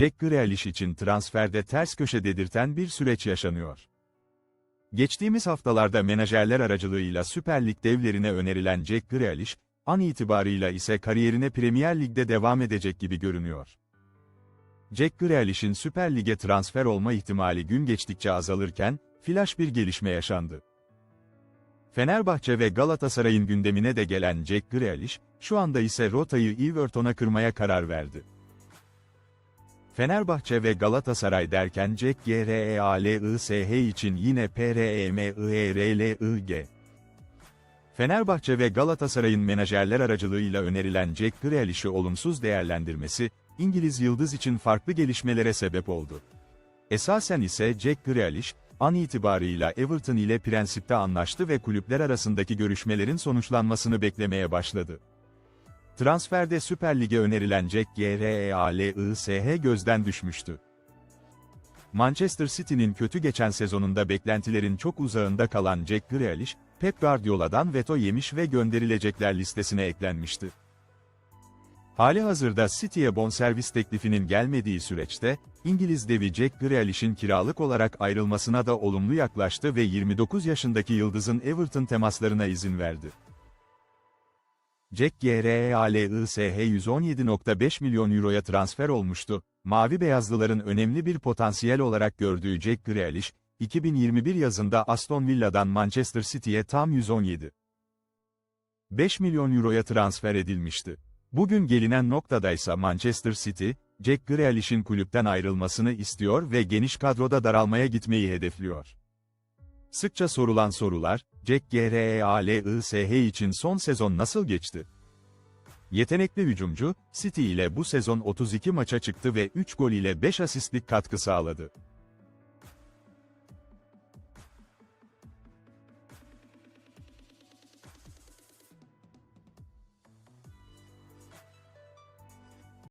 Jack Grealish için transferde ters köşe dedirten bir süreç yaşanıyor. Geçtiğimiz haftalarda menajerler aracılığıyla Süper Lig devlerine önerilen Jack Grealish, an itibarıyla ise kariyerine Premier Lig'de devam edecek gibi görünüyor. Jack Grealish'in Süper Lig'e transfer olma ihtimali gün geçtikçe azalırken, flash bir gelişme yaşandı. Fenerbahçe ve Galatasaray'ın gündemine de gelen Jack Grealish, şu anda ise rotayı Everton'a kırmaya karar verdi. Fenerbahçe ve Galatasaray derken Jack G-R-E-A-L-I-S-H için yine P-R-E-M-I-E-R-L-I-G. Fenerbahçe ve Galatasaray'ın menajerler aracılığıyla önerilen Jack Grealish'i olumsuz değerlendirmesi, İngiliz yıldız için farklı gelişmelere sebep oldu. Esasen ise Jack Grealish, an itibarıyla Everton ile prensipte anlaştı ve kulüpler arasındaki görüşmelerin sonuçlanmasını beklemeye başladı. Transferde Süper Lig'e önerilen Jack G-R-E-A-L-I-S-H gözden düşmüştü. Manchester City'nin kötü geçen sezonunda beklentilerin çok uzağında kalan Jack Grealish, Pep Guardiola'dan veto yemiş ve gönderilecekler listesine eklenmişti. Hali hazırda City'ye bonservis teklifinin gelmediği süreçte, İngiliz devi Jack Grealish'in kiralık olarak ayrılmasına da olumlu yaklaştı ve 29 yaşındaki yıldızın Everton temaslarına izin verdi. Jack G-R-E-A-L-I-S-H 117.5 milyon euroya transfer olmuştu. Mavi beyazlıların önemli bir potansiyel olarak gördüğü Jack Grealish, 2021 yazında Aston Villa'dan Manchester City'ye tam 117. 5 milyon euroya transfer edilmişti. Bugün gelinen noktadaysa Manchester City, Jack Grealish'in kulüpten ayrılmasını istiyor ve geniş kadroda daralmaya gitmeyi hedefliyor. Sıkça sorulan sorular, Jack G-R-E-A-L-I-S-H için son sezon nasıl geçti? Yetenekli hücumcu, City ile bu sezon 32 maça çıktı ve 3 gol ile 5 asistlik katkı sağladı.